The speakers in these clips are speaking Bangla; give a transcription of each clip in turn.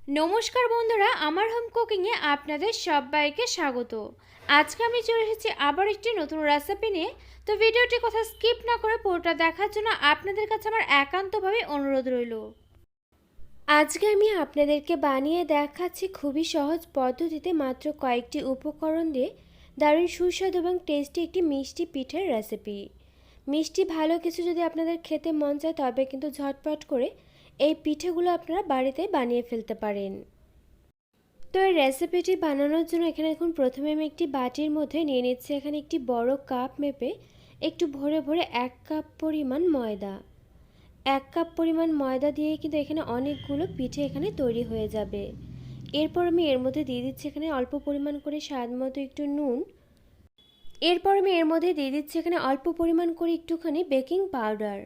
নমস্কার বন্ধুরা, আমার হোম কুকিংয়ে আপনাদের সবাইকে স্বাগত। আজকে আমি চলে এসেছি আবার একটি নতুন রেসিপি নিয়ে। তো ভিডিওটি কথা স্কিপ না করে পুরোটা দেখার জন্য আপনাদের কাছে আমার একান্তভাবে অনুরোধ রইল। আজকে আমি আপনাদেরকে বানিয়ে দেখাচ্ছি খুবই সহজ পদ্ধতিতে মাত্র কয়েকটি উপকরণ দিয়ে দারুণ সুস্বাদু এবং টেস্টি একটি মিষ্টি পিঠের রেসিপি মিষ্টি ভালো কিছু যদি আপনাদের খেতে মন চায় তবে কিন্তু ঝটপট করে এই পিঠেগুলো আপনারা বাড়িতে বানিয়ে ফেলতে পারেন। তো এই রেসিপিটি বানানোর জন্য এখানে এখন প্রথমে আমি একটি বাটির মধ্যে নিয়ে নিচ্ছি এখানে একটি বড় কাপ মেপে একটু ভরে ভরে এক কাপ পরিমাণ ময়দা। এক কাপ পরিমাণ ময়দা দিয়ে কিন্তু এখানে অনেকগুলো পিঠে এখানে তৈরি হয়ে যাবে। এরপর আমি এর মধ্যে দিয়ে দিচ্ছি এখানে অল্প পরিমাণ করে স্বাদ মতো একটু নুন। এরপর আমি এর মধ্যে দিয়ে দিচ্ছি এখানে অল্প পরিমাণ করে একটুখানি বেকিং পাউডার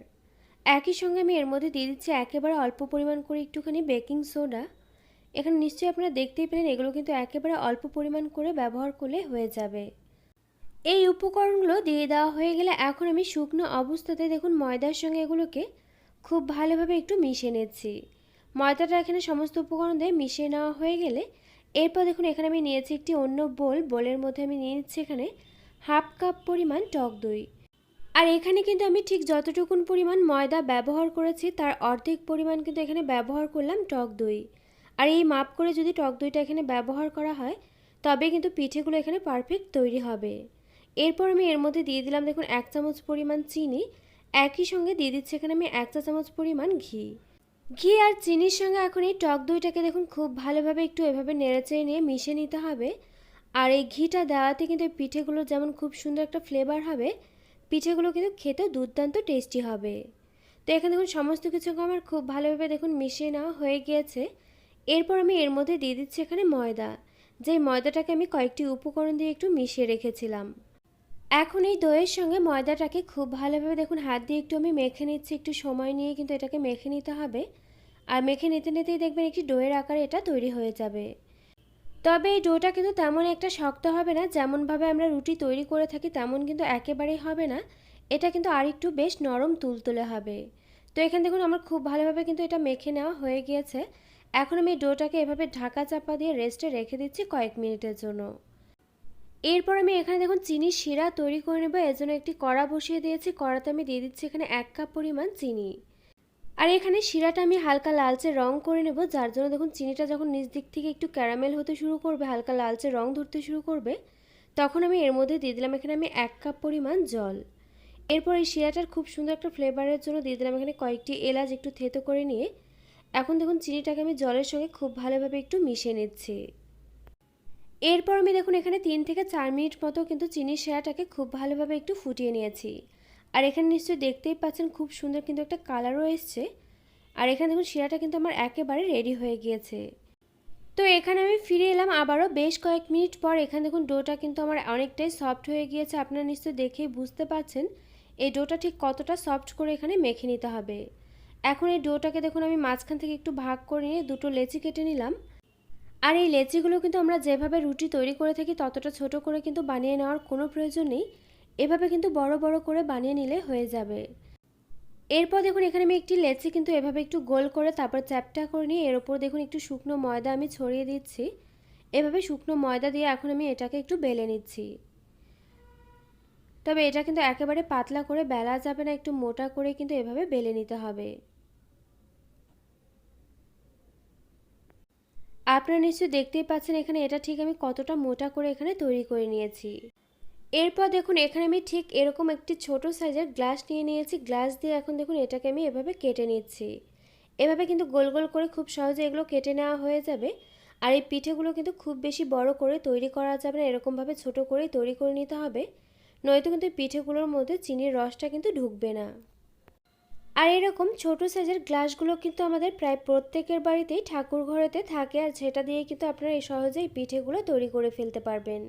একই সঙ্গে আমি এর মধ্যে দিয়ে দিচ্ছি একেবারে অল্প পরিমাণ করে একটুখানি বেকিং সোডা। এখানে নিশ্চয়ই আপনারা দেখতেই পেলেন, এগুলো কিন্তু একেবারে অল্প পরিমাণ করে ব্যবহার করলে হয়ে যাবে। এই উপকরণগুলো দিয়ে দেওয়া হয়ে গেলে এখন আমি শুকনো অবস্থাতে দেখুন ময়দার সঙ্গে এগুলোকে খুব ভালোভাবে একটু মিশিয়ে নিচ্ছি। ময়দাটা এখানে সমস্ত উপকরণ দিয়ে মিশিয়ে নেওয়া হয়ে গেলে এরপর দেখুন এখানে আমি নিয়েছি একটি অন্য বোল। বোলের মধ্যে আমি নিয়ে নিচ্ছি এখানে হাফ কাপ পরিমাণ টক দই। আর এখানে কিন্তু আমি ঠিক যতটুকুন পরিমাণ ময়দা ব্যবহার করেছি, তার অর্ধেক পরিমাণ কিন্তু এখানে ব্যবহার করলাম টক দই। আর এই মাপ করে যদি টক দইটা এখানে ব্যবহার করা হয়, তবে কিন্তু পিঠেগুলো এখানে পারফেক্ট তৈরি হবে। এরপর আমি এর মধ্যে দিয়ে দিলাম দেখুন এক চামচ পরিমাণ চিনি, একই সঙ্গে দিয়ে দিচ্ছি এখানে আমি এক চা চামচ পরিমাণ ঘি। ঘি আর চিনির সঙ্গে এখন এই টক দইটাকে দেখুন খুব ভালোভাবে একটু এভাবে নেড়েচেড়ে নিয়ে মিশিয়ে নিতে হবে। আর এই ঘিটা দেওয়াতে কিন্তু পিঠেগুলো যেমন খুব সুন্দর একটা ফ্লেভার হবে পিঠেগুলো কিন্তু খেতে দুর্দান্ত টেস্টি হবে। তো এখানে দেখুন, সমস্ত কিছুকে আমার খুব ভালোভাবে দেখুন মিশিয়ে নেওয়া হয়ে গিয়েছে। এরপর আমি এর মধ্যে দিয়ে দিচ্ছি এখানে ময়দা। যেই ময়দাটাকে আমি কয়েকটি উপকরণ দিয়ে একটু মিশিয়ে রেখেছিলাম। এখন এই দইয়ের সঙ্গে ময়দাটাকে খুব ভালোভাবে দেখুন, হাত দিয়ে একটু আমি মেখে নিচ্ছি, একটু সময় নিয়ে কিন্তু এটাকে মেখে নিতে হবে। আর মেখে নিতে নিতেই দেখবেন একটি দইয়ের আকারে এটা তৈরি হয়ে যাবে। তবে এই ডোটা কিন্তু তেমন একটা শক্ত হবে না, যেমনভাবে আমরা রুটি তৈরি করে থাকি তেমন কিন্তু একেবারেই হবে না। এটা কিন্তু আরেকটু বেশ নরম তুলতুলে হবে। তো এখানে দেখুন আমার খুব ভালোভাবে কিন্তু এটা মেখে নেওয়া হয়ে গিয়েছে। এখন আমি ডোটাকে এভাবে ঢাকা চাপা দিয়ে রেস্টে রেখে দিচ্ছি কয়েক মিনিটের জন্য। এরপর আমি এখানে দেখুন চিনি শিরা তৈরি করে নেব। এর জন্য একটি কড়া বসিয়ে দিয়েছি। কড়াতে আমি দিয়ে দিচ্ছি এখানে এক কাপ পরিমাণ চিনি। আর এখানে শিরাটা আমি হালকা লালচে রং করে নেব, যার জন্য দেখুন চিনিটা যখন নিচ দিক থেকে একটু ক্যারামেল হতে শুরু করবে, হালকা লালচে রং ধরতে শুরু করবে, তখন আমি এর মধ্যে দিয়ে দিলাম এখানে আমি এক কাপ পরিমাণ জল। এরপর এই শিরাটার খুব সুন্দর একটা ফ্লেভারের জন্য দিয়ে দিলাম এখানে কয়েকটি এলাচ একটু থেতো করে নিয়ে। এখন দেখুন চিনিটাকে আমি জলের সঙ্গে খুব ভালোভাবে একটু মিশিয়ে নিচ্ছি। এরপর আমি দেখুন এখানে তিন থেকে চার মিনিট মতো কিন্তু চিনির শিরাটাকে খুব ভালোভাবে একটু ফুটিয়ে নিয়েছি। আর এখানে নিশ্চয়ই দেখতেই পাচ্ছেন খুব সুন্দর কিন্তু একটা কালারও এসছে। আর এখানে দেখুন শিরাটা কিন্তু আমার একেবারে রেডি হয়ে গিয়েছে। তো এখানে আমি ফিরে এলাম আবারও বেশ কয়েক মিনিট পর। এখানে দেখুন ডোটা কিন্তু আমার অনেকটাই সফট হয়ে গিয়েছে। আপনারা নিশ্চয়ই দেখেই বুঝতে পারছেন এই ডোটা ঠিক কতটা সফট করে এখানে মেখে নিতে হবে। এখন এই ডোটাকে দেখুন আমি মাঝখান থেকে একটু ভাগ করে নিয়ে দুটো লেচি কেটে নিলাম। আর এই লেচিগুলো কিন্তু আমরা যেভাবে রুটি তৈরি করে থাকি ততটা ছোট করে কিন্তু বানিয়ে নেওয়ার কোনো প্রয়োজন নেই। এভাবে কিন্তু বড় বড় করে বানিয়ে নিলে হয়ে যাবে। এরপর দেখুন, এখানে আমি একটি লেচি কিন্তু এভাবে একটু গোল করে তারপর চ্যাপটা করে নিয়ে এর ওপর দেখুন একটু শুকনো ময়দা আমি ছড়িয়ে দিচ্ছি। এভাবে শুকনো ময়দা দিয়ে এখন আমি এটাকে একটু বেলে নিচ্ছি। তবে এটা কিন্তু একেবারে পাতলা করে বেলা যাবে না, একটু মোটা করে কিন্তু এভাবে বেলে নিতে হবে। আপনারা নিশ্চয়ই দেখতেই পাচ্ছেন এখানে এটা ঠিক আমি কতটা মোটা করে এখানে তৈরি করে নিয়েছি। এরপর দেখুন, এখানে আমি ঠিক এরকম একটি ছোট সাইজের গ্লাস নিয়ে নিয়েছি। গ্লাস দিয়ে এখন দেখুন, এটাকে আমি এভাবে কেটে নিচ্ছি। এভাবে কিন্তু গোল গোল করে খুব সহজে এগুলো কেটে নেওয়া হয়ে যাবে। আর এই পিঠেগুলো কিন্তু খুব বেশি বড় করে তৈরি করা যাবে না, এরকমভাবে ছোট করেই তৈরি করে নিতে হবে। নয়তো কিন্তু পিঠেগুলোর মধ্যে চিনির রসটা কিন্তু ঢুকবে না। আর এরকম ছোট সাইজের গ্লাসগুলো কিন্তু আমাদের প্রায় প্রত্যেকের বাড়িতেই ঠাকুর ঘরেতে থাকে। আর সেটা দিয়ে কিন্তু আপনারা এই সহজেই পিঠেগুলো তৈরি করে ফেলতে পারবেন।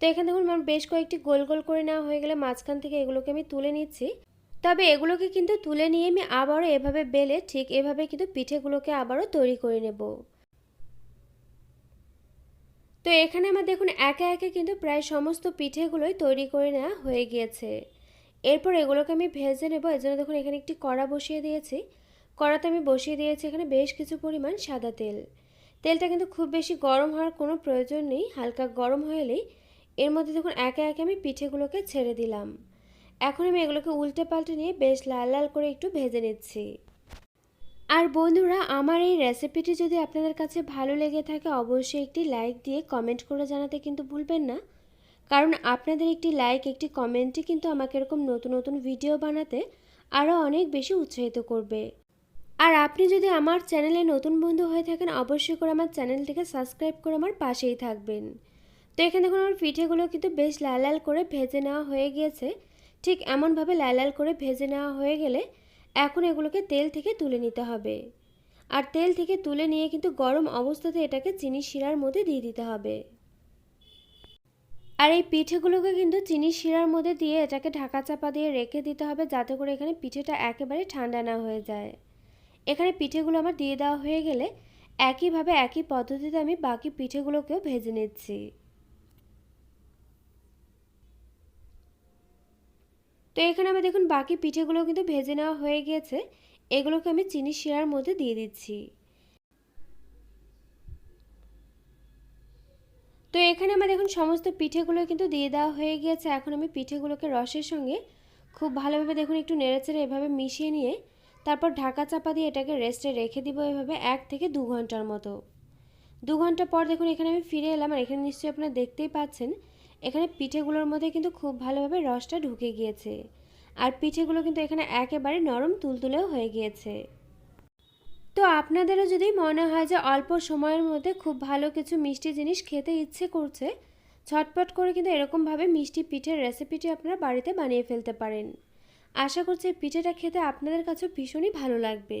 তো এখানে দেখুন আমার বেশ কয়েকটি গোল গোল করে নেওয়া হয়ে গেলে মাঝখান থেকে এগুলোকে আমি তুলে নিচ্ছি। তবে এগুলোকে কিন্তু তুলে নিয়ে আমি আবারও এভাবে বেলে ঠিক এভাবে কিন্তু পিঠেগুলোকে আবারও তৈরি করে নেব। তো এখানে আমার দেখুন, একে একে কিন্তু প্রায় সমস্ত পিঠেগুলোই তৈরি করে নেওয়া হয়ে গিয়েছে। এরপর এগুলোকে আমি ভেজে নেব। জন্য দেখুন, এখানে একটি কড়া বসিয়ে দিয়েছি। কড়াতে আমি বসিয়ে দিয়েছি এখানে বেশ কিছু পরিমাণ সাদা তেল। তেলটা কিন্তু খুব বেশি গরম হওয়ার কোনো প্রয়োজন নেই, হালকা গরম এলেই এর মধ্যে দেখুন একে একে আমি পিঠেগুলোকে ছেড়ে দিলাম। এখন আমি এগুলোকে উল্টে পাল্টে নিয়ে বেশ লাল লাল করে একটু ভেজে নিচ্ছি। আর বন্ধুরা, আমার এই রেসিপিটি যদি আপনাদের কাছে ভালো লেগে থাকে, অবশ্যই একটি লাইক দিয়ে কমেন্ট করে জানাতে কিন্তু ভুলবেন না। কারণ আপনাদের একটি লাইক, একটি কমেন্টই কিন্তু আমাকে এরকম নতুন নতুন ভিডিও বানাতে আরও অনেক বেশি উৎসাহিত করবে। আর আপনি যদি আমার চ্যানেলে নতুন বন্ধু হয়ে থাকেন, অবশ্যই করে আমার চ্যানেলটিকে সাবস্ক্রাইব করে আমার পাশেই থাকবেন। তো এখানে দেখুন আমার পিঠেগুলো কিন্তু বেশ লাল লাল করে ভেজে নেওয়া হয়ে গিয়েছে। ঠিক এমনভাবে লাল লাল করে ভেজে নেওয়া হয়ে গেলে এখন এগুলোকে তেল থেকে তুলে নিতে হবে। আর তেল থেকে তুলে নিয়ে কিন্তু গরম অবস্থাতে এটাকে চিনি শিরার মধ্যে দিয়ে দিতে হবে। আর এই পিঠেগুলোকে কিন্তু চিনি শিরার মধ্যে দিয়ে এটাকে ঢাকা চাপা দিয়ে রেখে দিতে হবে যাতে করে এখানে পিঠেটা একেবারে ঠান্ডা না হয়ে যায়। এখানে পিঠেগুলো আমার দিয়ে দেওয়া হয়ে গেলে একইভাবে একই পদ্ধতিতে আমি বাকি পিঠেগুলোকেও ভেজে নিচ্ছি। তো এখানে আমি দেখুন, বাকি পিঠেগুলো কিন্তু ভেজে নেওয়া হয়ে গিয়েছে। এগুলোকে আমি চিনি শিরার মধ্যে দিয়ে দিচ্ছি। তো এখানে আমার দেখুন, সমস্ত পিঠেগুলো কিন্তু দিয়ে দেওয়া হয়ে গিয়েছে। এখন আমি পিঠেগুলোকে রসের সঙ্গে খুব ভালোভাবে দেখুন, একটু নেড়েচেড়ে এভাবে মিশিয়ে নিয়ে তারপর ঢাকা চাপা দিয়ে এটাকে রেস্টে রেখে দিব এভাবে এক থেকে দু ঘণ্টার মতো। দু ঘণ্টা পর দেখুন, এখানে আমি ফিরে এলাম। আর এখানে নিশ্চয়ই আপনারা দেখতেই পাচ্ছেন এখানে পিঠেগুলোর মধ্যে কিন্তু খুব ভালোভাবে রসটা ঢুকে গিয়েছে। আর পিঠেগুলো কিন্তু এখানে একেবারে নরম তুলতুলেও হয়ে গিয়েছে। তো আপনাদেরও যদি মনে হয় যে অল্প সময়ের মধ্যে খুব ভালো কিছু মিষ্টি জিনিস খেতে ইচ্ছে করছে ঝটপট করে কিন্তু এরকমভাবে মিষ্টি পিঠের রেসিপিটি আপনারা বাড়িতে বানিয়ে ফেলতে পারেন। আশা করছি পিঠেটা খেতে আপনাদের কাছে ভীষণই ভালো লাগবে।